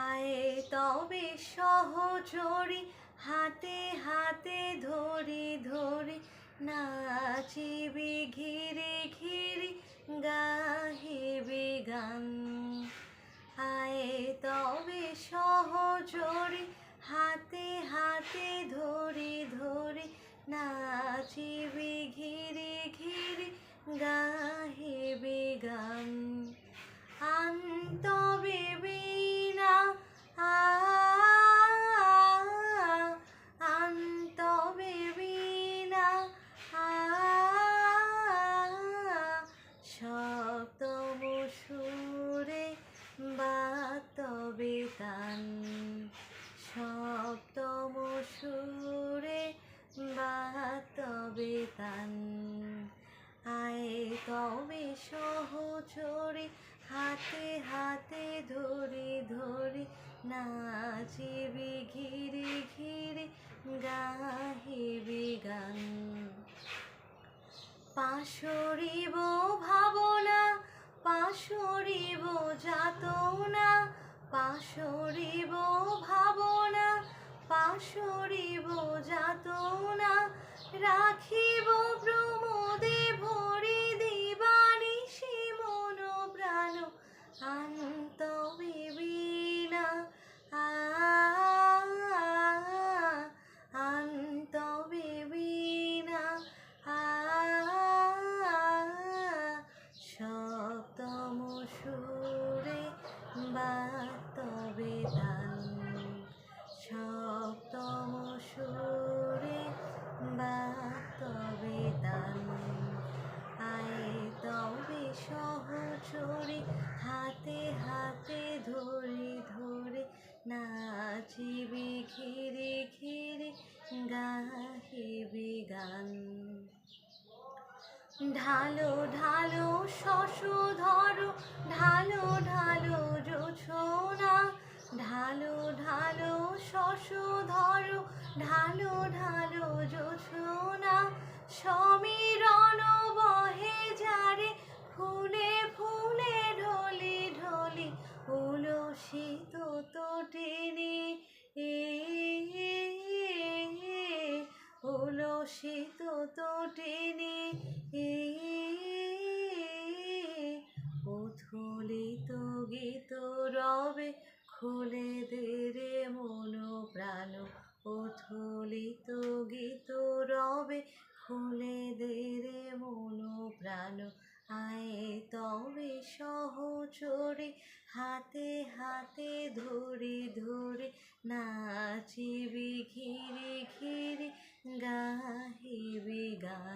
আয় তবে সহচরি হাতে হাতে ধরি ধরি নাচিবি ঘিরে ঘিরে, গাহিবি গান। আয় তবে সহচরি হাতে হাতে ধরি ধরি নাচিবি সপ্তম সুরে বাতবে তান। আয় তবে সহচরে হাতে হাতে ধরে ধরে নাচিবি ঘিরে ঘিরে গাহিবি গান। পাশরিব ভাবনা, পাশরিব যাতনা, পাশরিব পাশরিব বোঝাতো না প্রমোদে গান ঢালো ঢালো শশু ধরো ঢালো ঢালো জোছনা ঢালো ঢালো শশু ধরো ঢালো ঢালো রবে খুলে দে রে মন প্রাণ উথলিত গীত রবে খুলে দে রে মন প্রাণ। আয়ে তবে সহচরে হাতে হাতে ধরে ধরে নাচিবি ঘিরে ঘিরে, গাহিবি গা